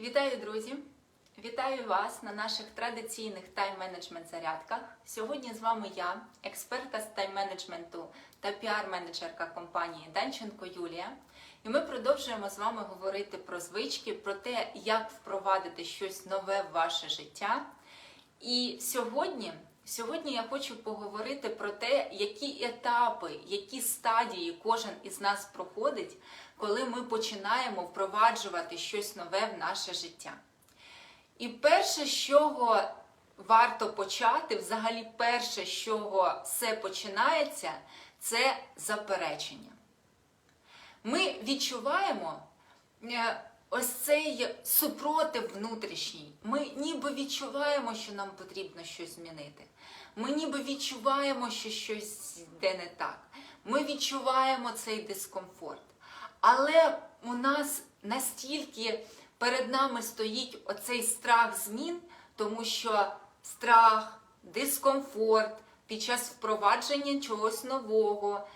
Вітаю, друзі! Вітаю вас на наших традиційних тайм-менеджмент зарядках. Сьогодні з вами я, експерта з тайм-менеджменту та піар-менеджерка компанії Данченко Юлія. І ми продовжуємо з вами говорити про звички, про те, як впровадити щось нове в ваше життя. І сьогодні, сьогодні я хочу поговорити про те, які етапи, які стадії кожен із нас проходить, коли ми починаємо впроваджувати щось нове в наше життя. І перше, з чого варто почати, взагалі перше, з чого все починається, це заперечення. Ми відчуваємо е, ось цей супротив внутрішній. Ми ніби відчуваємо, що нам потрібно щось змінити. Ми ніби відчуваємо, що щось йде не так. Ми відчуваємо цей дискомфорт. Але у нас настільки перед нами стоїть оцей страх змін, тому що страх, дискомфорт під час впровадження чогось нового,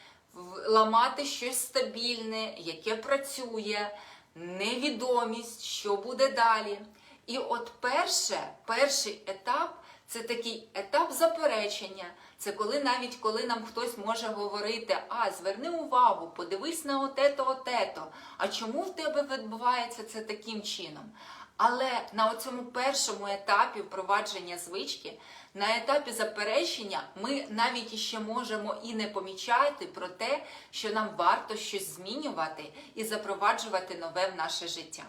ламати щось стабільне, яке працює, невідомість, що буде далі. І от перше, перший етап це такий етап заперечення. Це коли навіть коли нам хтось може говорити, а зверни увагу, подивись на отето, отето. А чому в тебе відбувається це таким чином? Але на цьому першому етапі впровадження звички, на етапі заперечення, ми навіть іще можемо і не помічати про те, що нам варто щось змінювати і запроваджувати нове в наше життя.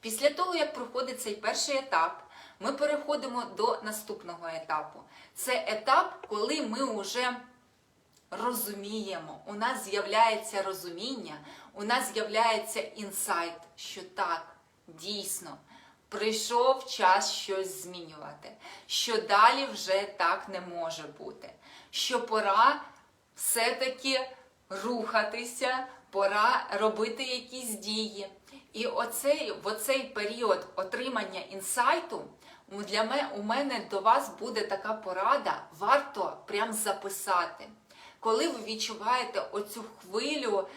Після того, як проходить цей перший етап, ми переходимо до наступного етапу. Це етап, коли ми вже розуміємо, у нас з'являється розуміння, у нас з'являється інсайт, що так, дійсно, прийшов час щось змінювати, що далі вже так не може бути, що пора все-таки рухатися, пора робити якісь дії. І оцей, в оцей період отримання інсайту для мене, у мене до вас буде така порада, варто прям записати. Коли ви відчуваєте оцю хвилю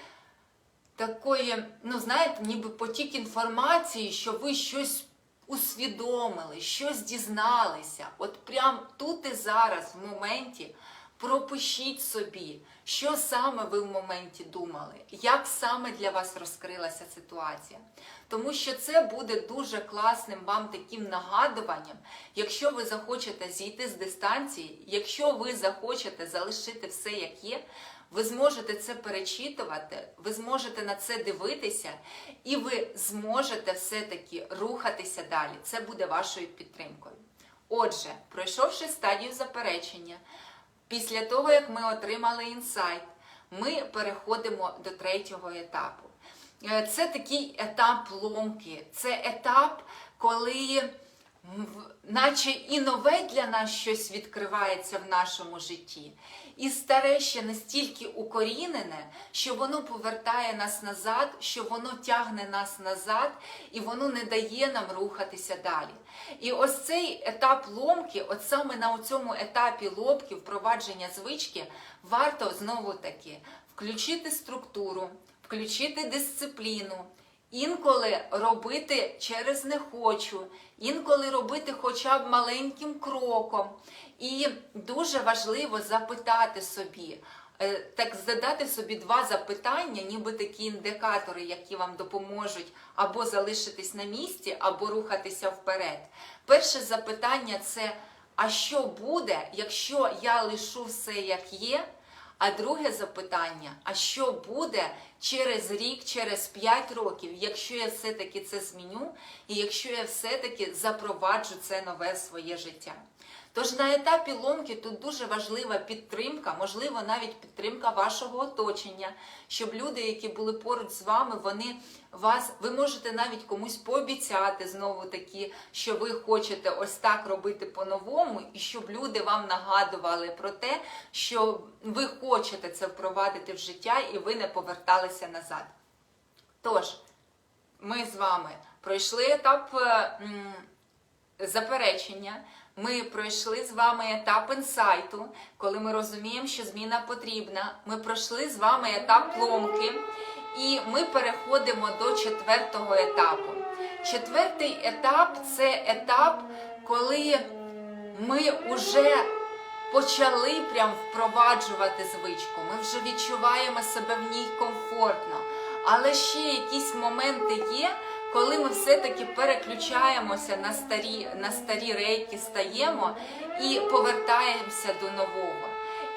такої, ну знаєте, ніби потік інформації, що ви щось усвідомили, щось дізналися. От прям тут і зараз, в моменті, пропишіть собі, що саме ви в моменті думали, як саме для вас розкрилася ситуація. Тому що це буде дуже класним вам таким нагадуванням, якщо ви захочете зійти з дистанції, якщо ви захочете залишити все як є, ви зможете це перечитувати, ви зможете на це дивитися, і ви зможете все-таки рухатися далі. Це буде вашою підтримкою. Отже, пройшовши стадію заперечення, після того, як ми отримали інсайт, ми переходимо до третього етапу. Е, Це такий етап ломки, це етап, коли наче і нове для нас щось відкривається в нашому житті, і старе ще настільки укорінене, що воно повертає нас назад, що воно тягне нас назад, і воно не дає нам рухатися далі. І ось цей етап ломки, от саме на цьому етапі ломки впровадження звички, варто знову таки включити структуру, включити дисципліну. Інколи робити через не хочу, інколи робити хоча б маленьким кроком. І дуже важливо запитати собі, е, так задати собі два запитання, ніби такі індикатори, які вам допоможуть або залишитись на місці, або рухатися вперед. Перше запитання це: а що буде, якщо я лишу все як є? А друге запитання: а що буде через рік, через 5 років, якщо я все-таки це зміню, і якщо я все-таки запроваджу це нове своє життя? Тож на етапі ломки тут дуже важлива підтримка, можливо, навіть підтримка вашого оточення, щоб люди, які були поруч з вами, вони вас, ви можете навіть комусь пообіцяти знову таки, що ви хочете ось так робити по-новому, і щоб люди вам нагадували про те, що ви хочете це впровадити в життя і ви не поверталися назад. Тож, ми з вами пройшли етап заперечення. Ми пройшли з вами етап інсайту, коли ми розуміємо, що зміна потрібна. Ми пройшли з вами етап ломки. І ми переходимо до четвертого етапу. Четвертий етап це етап, коли ми вже почали прям впроваджувати звичку. Ми вже відчуваємо себе в ній комфортно. Але ще якісь моменти є, коли ми все-таки переключаємося на старі, на старі рейки, стаємо і повертаємося до нового.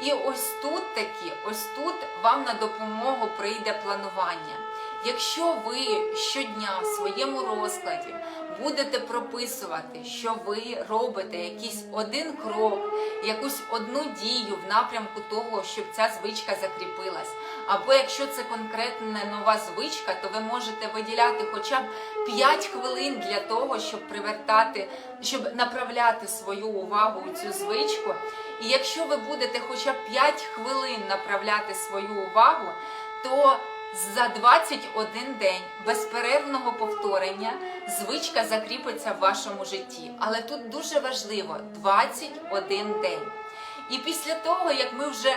І ось тут таки, ось тут вам на допомогу прийде планування. Якщо ви щодня в своєму розкладі будете прописувати, що ви робите якийсь один крок, якусь одну дію в напрямку того, щоб ця звичка закріпилась, або якщо це конкретна нова звичка, то ви можете виділяти хоча б 5 хвилин для того, щоб привертати, щоб направляти свою увагу у цю звичку. І якщо ви будете хоча б 5 хвилин направляти свою увагу, то за 21 день безперервного повторення звичка закріпиться в вашому житті. Але тут дуже важливо 21 день. І після того, як ми вже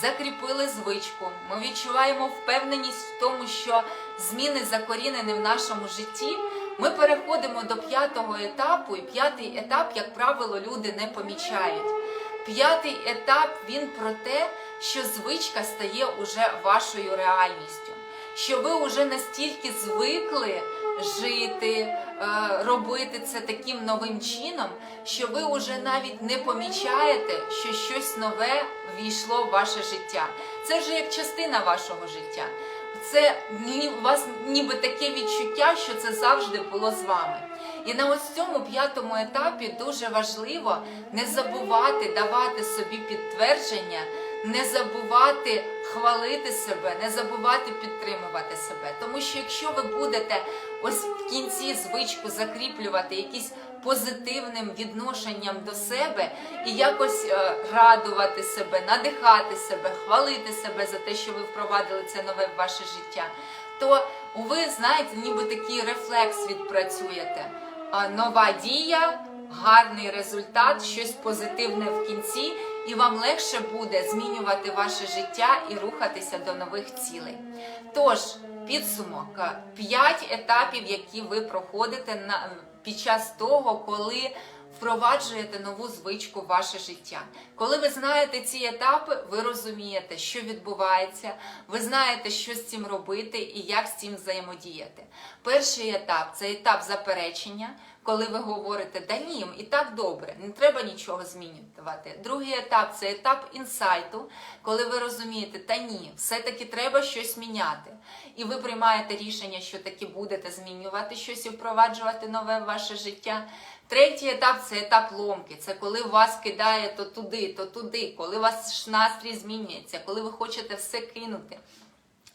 закріпили звичку, ми відчуваємо впевненість в тому, що зміни закорінені в нашому житті. Ми переходимо до п'ятого етапу, і п'ятий етап, як правило, люди не помічають. П'ятий етап він про те, що звичка стає уже вашою реальністю, що ви вже настільки звикли жити, е, робити це таким новим чином, що ви вже навіть не помічаєте, що щось нове ввійшло в ваше життя. Це вже як частина вашого життя. Це у вас ніби таке відчуття, що це завжди було з вами. І на ось цьому п'ятому етапі дуже важливо не забувати давати собі підтвердження, не забувати хвалити себе, не забувати підтримувати себе. Тому що якщо ви будете ось в кінці звичку закріплювати якісь позитивним відношенням до себе і якось е, радувати себе, надихати себе, хвалити себе за те, що ви впровадили це нове в ваше життя, то ви знаєте, ніби такий рефлекс відпрацюєте. Нова дія, гарний результат, щось позитивне в кінці, і вам легше буде змінювати ваше життя і рухатися до нових цілей. Тож, підсумок: 5 етапів, які ви проходите на під час того, коли впроваджуєте нову звичку в ваше життя. Коли ви знаєте ці етапи, ви розумієте, що відбувається, ви знаєте, що з цим робити і як з цим взаємодіяти. Перший етап це етап заперечення. Коли ви говорите, да ні, і так добре, не треба нічого змінювати. Другий етап це етап інсайту, коли ви розумієте, та ні, все-таки треба щось міняти. І ви приймаєте рішення, що таки будете змінювати щось і впроваджувати нове в ваше життя. Третій етап це етап ломки. Це коли вас кидає то туди, то туди, коли у вас настрій змінюється, коли ви хочете все кинути.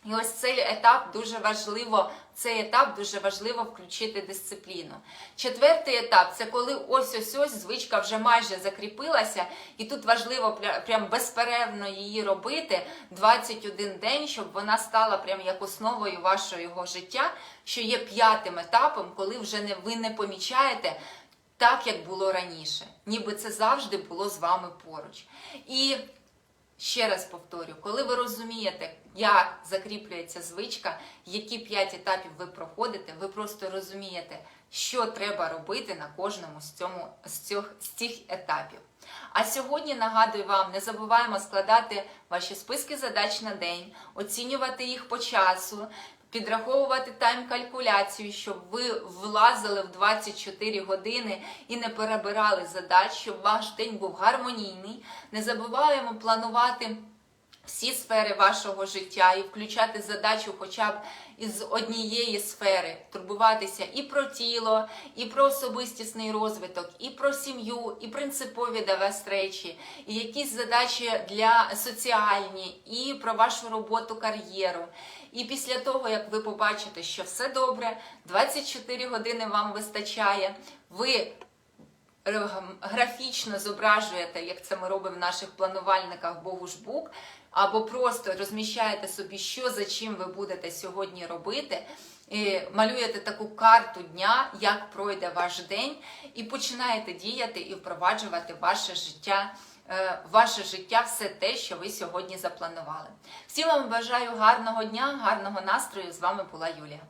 І ось цей етап дуже важливо, цей етап дуже важливо включити дисципліну. Четвертий етап це коли ось ось ось звичка вже майже закріпилася, і тут важливо пря- прям безперервно її робити 21 день, щоб вона стала прям як основою вашого життя, що є п'ятим етапом, коли вже не ви не помічаєте. Так, як було раніше, ніби це завжди було з вами поруч. І Ще раз повторю, коли ви розумієте, як закріплюється звичка, які п'ять етапів ви проходите, ви просто розумієте, що треба робити на кожному з, цьому, з, цих, з цих етапів. А сьогодні нагадую вам, не забуваємо складати ваші списки задач на день, оцінювати їх по часу, підраховувати тайм-калькуляцію, щоб ви влазили в 24 години і не перебирали задач, щоб ваш день був гармонійний. Не забуваємо планувати всі сфери вашого життя і включати задачу хоча б із однієї сфери, турбуватися і про тіло, і про особистісний розвиток, і про сім'ю, і принципові для вас речі, і якісь задачі для соціальні, і про вашу роботу, кар'єру. І після того, як ви побачите, що все добре, 24 години вам вистачає, ви графічно зображуєте, як це ми робимо в наших планувальниках Богушбук, або просто розміщаєте собі, що за чим ви будете сьогодні робити. і Малюєте таку карту дня, як пройде ваш день, і починаєте діяти і впроваджувати ваше життя е, ваше життя все те, що ви сьогодні запланували. Всім вам бажаю гарного дня, гарного настрою. З вами була Юлія.